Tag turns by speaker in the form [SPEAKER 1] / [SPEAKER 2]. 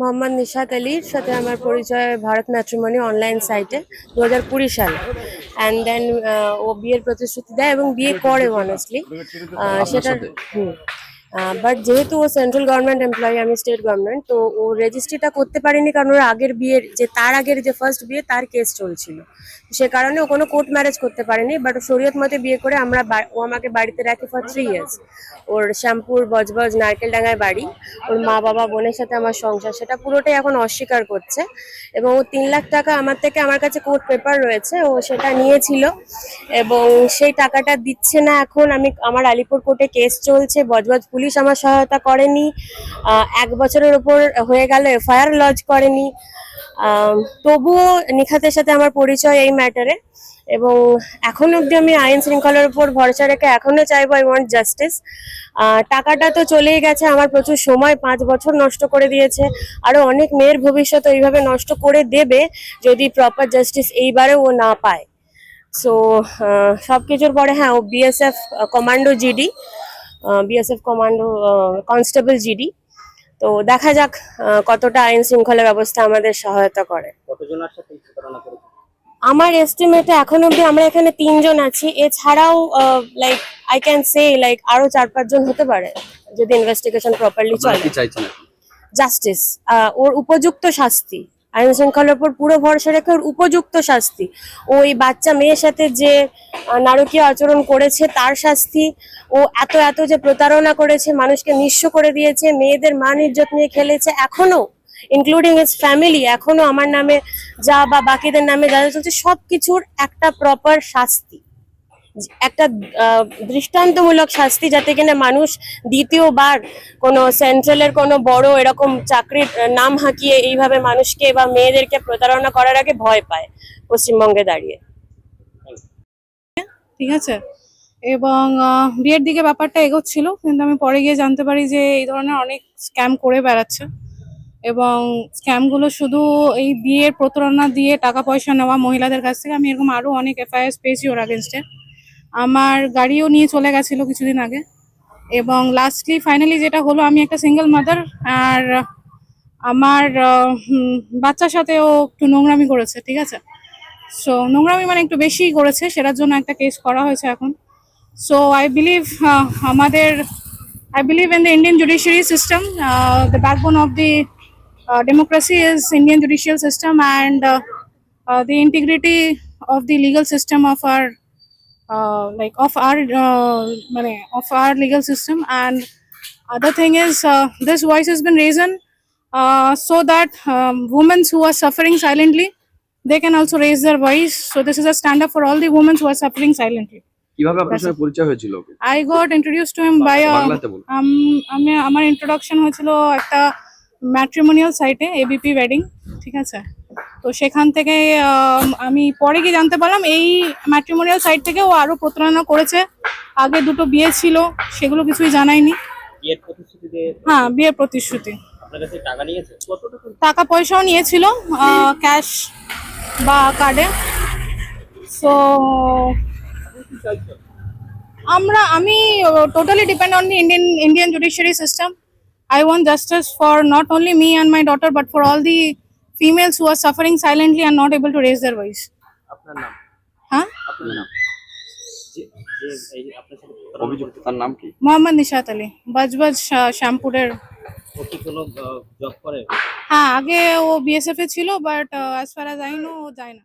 [SPEAKER 1] মোহাম্মদ নিশাত আলীর সাথে আমার পরিচয় ভারত ম্যাট্রিমনি অনলাইন সাইটে দু হাজার কুড়ি সালে। অ্যান্ড দেন ও বিয়ের প্রতিশ্রুতি দেয় এবং বিয়ে করে অনেস্টলি সেটা হুম। বাট যেহেতু ও সেন্ট্রাল গভর্নমেন্ট এমপ্লয়ি আমি স্টেট গভর্নমেন্ট তো ও রেজিস্ট্রিটা করতে পারেনি কারণ ওর আগের বিয়ের যে, তার আগের যে ফার্স্ট বিয়ে, তার কেস চলছিল। সে কারণে ও কোনো কোর্ট ম্যারেজ করতে পারেনি বাট ও শরীয়ত মতে বিয়ে করে আমরা ও আমাকে বাড়িতে রাখে ফর থ্রি ইয়ার্স ওর শ্যামপুর, বজবজ নারকেলডাঙ্গায় বাড়ি, ওর মা বাবা, বোনের সাথে আমার সংসার, সেটা পুরোটাই এখন অস্বীকার করছে। এবং ও তিন লাখ টাকা আমার থেকে আমার কাছে কোর্ট পেপার রয়েছে, ও সেটা নিয়েছিল। এবং সেই টাকাটা দিচ্ছে না এখন, আমি, আমার আলিপুর কোর্টে কেস চলছে, বজবজ পুলিশ আমার সহায়তা করেনি। এক বছরের ওপর হয়ে গেল, এফআইআর লজ করেনি। তবুও নিখাতের সাথে আমার পরিচয় এই ম্যাটারে এবং এখন অবধি আমি আইন শৃঙ্খলার উপর ভরসা রেখে এখনও চাইব আই ওয়ান্ট জাস্টিস টাকাটা তো চলেই গেছে, আমার প্রচুর সময়, পাঁচ বছর নষ্ট করে দিয়েছে। আরও অনেক মেয়ের ভবিষ্যৎ এইভাবে নষ্ট করে দেবে যদি প্রপার জাস্টিস এইবারে ও না পায়। সো সব কিছুর পরে হ্যাঁ ও BSF commando GD BSF commando constable GD তো দেখা যাক কতটা আইন শৃঙ্খলা ব্যবস্থা আমাদের সহায়তা করে। আমার এস্টিমেটে এখন অব্দি আমরা এখানে তিনজন আছি। এছাড়াও like I can say like আরও চার পাঁচজন হতে পারে যদি ইনভেস্টিগেশন প্রপারলি চলে। জাস্টিস ওর উপযুক্ত শাস্তি। আইন শৃঙ্খলার উপর পুরো ভরসা রেখে ওর উপযুক্ত শাস্তি। ওই বাচ্চা মেয়ের সাথে যে নারকীয় আচরণ করেছে তার শাস্তি। ও এত এত যে প্রতারণা করেছে, মানুষকে নিঃস্ব করে দিয়েছে, মেয়েদের মান ইজ্জত নিয়ে খেলেছে, এখনও ইনক্লুডিং ইটস ফ্যামিলি এখনও আমার নামে যা বা বাকিদের নামে যা চলছে, সবকিছুর একটা প্রপার শাস্তি। একটা দৃষ্টান্তমূলক শাস্তি যাতে কিনা মানুষ দ্বিতীয়বার কোনো সেন্ট্রালের কোনো বড় এরকম চাকরির নাম হাঁকিয়ে এইভাবে মানুষকে বা মেয়েদেরকে প্রতারণা করার আগে ভয় পায় পশ্চিমবঙ্গে দাঁড়িয়ে।
[SPEAKER 2] ঠিক আছে? এবং বিয়ের দিকে ব্যাপারটা এগোচ্ছিল, কিন্তু আমি পরে গিয়ে জানতে পারি যে এই ধরনের অনেক স্ক্যাম করে বেড়াচ্ছে। এবং স্ক্যামগুলো শুধু এই বিয়ের প্রতারণা দিয়ে টাকা পয়সা নেওয়া মহিলাদের কাছ থেকে, আমি এরকম আরও অনেক এফআইআর পেয়েছি ওর আগেনস্টে আমার গাড়িও নিয়ে চলে গেছিল কিছুদিন আগে। এবং লাস্টলি ফাইনালি যেটা হলো আমি একটা সিঙ্গেল মাদার আর আমার বাচ্চার সাথেও একটু নোংরামি করেছে ঠিক আছে? সো নোংরামি মানে একটু বেশি করেছে সেটার জন্য একটা কেস করা হয়েছে এখন। সো আই বিলিভ আমাদের I believe in the Indian judiciary system the backbone of the democracy is Indian judicial system and integrity of the legal system of our uh, like of our uh, মানে of our legal system and other thing is uh, this voice has been raised uh, so that um, women who are suffering silently they can also raise their voice so this is a stand up for all the women who are suffering silently
[SPEAKER 3] কীভাবে আপনার সঙ্গে পরিচয় হয়েছিল ওকে
[SPEAKER 2] i got introduced to him by a
[SPEAKER 3] বাংলাতে
[SPEAKER 2] um, আমি আমার introduction হয়েছিল একটা ম্যাট্রিমোনিয়াল সাইটে এবিপি ওয়েডিং ঠিক আছে তো সেখান থেকে আমি পরে গিয়ে জানতে পারলাম এই ম্যাট্রিমোনিয়াল সাইট থেকে ও আরও প্রতারণা করেছে। আগে দুটো বিয়ে ছিল সেগুলো কিছুই জানায়নি। হ্যাঁ বিয়ের প্রতিশ্রুতি।
[SPEAKER 4] টাকা
[SPEAKER 2] পয়সাও নিয়েছিল ক্যাশ বা কার্ডে সো আমরা আমি totally depend on the Indian Indian judiciary system I want justice for not only me and my daughter but for all the females who are suffering silently and not able to raise their voice.
[SPEAKER 4] আপনার নাম?
[SPEAKER 2] হ্যাঁ
[SPEAKER 4] আপনার নাম?
[SPEAKER 3] অভিযুক্ত তার কি?
[SPEAKER 2] মোহাম্মদ নিশাত আলী বাজবাজ শ্যামপুরের।
[SPEAKER 4] ও কি কোনো জব করে?
[SPEAKER 2] হ্যাঁ আগে ও বিএসএফ এ ছিল but as far as I know ও যায় না।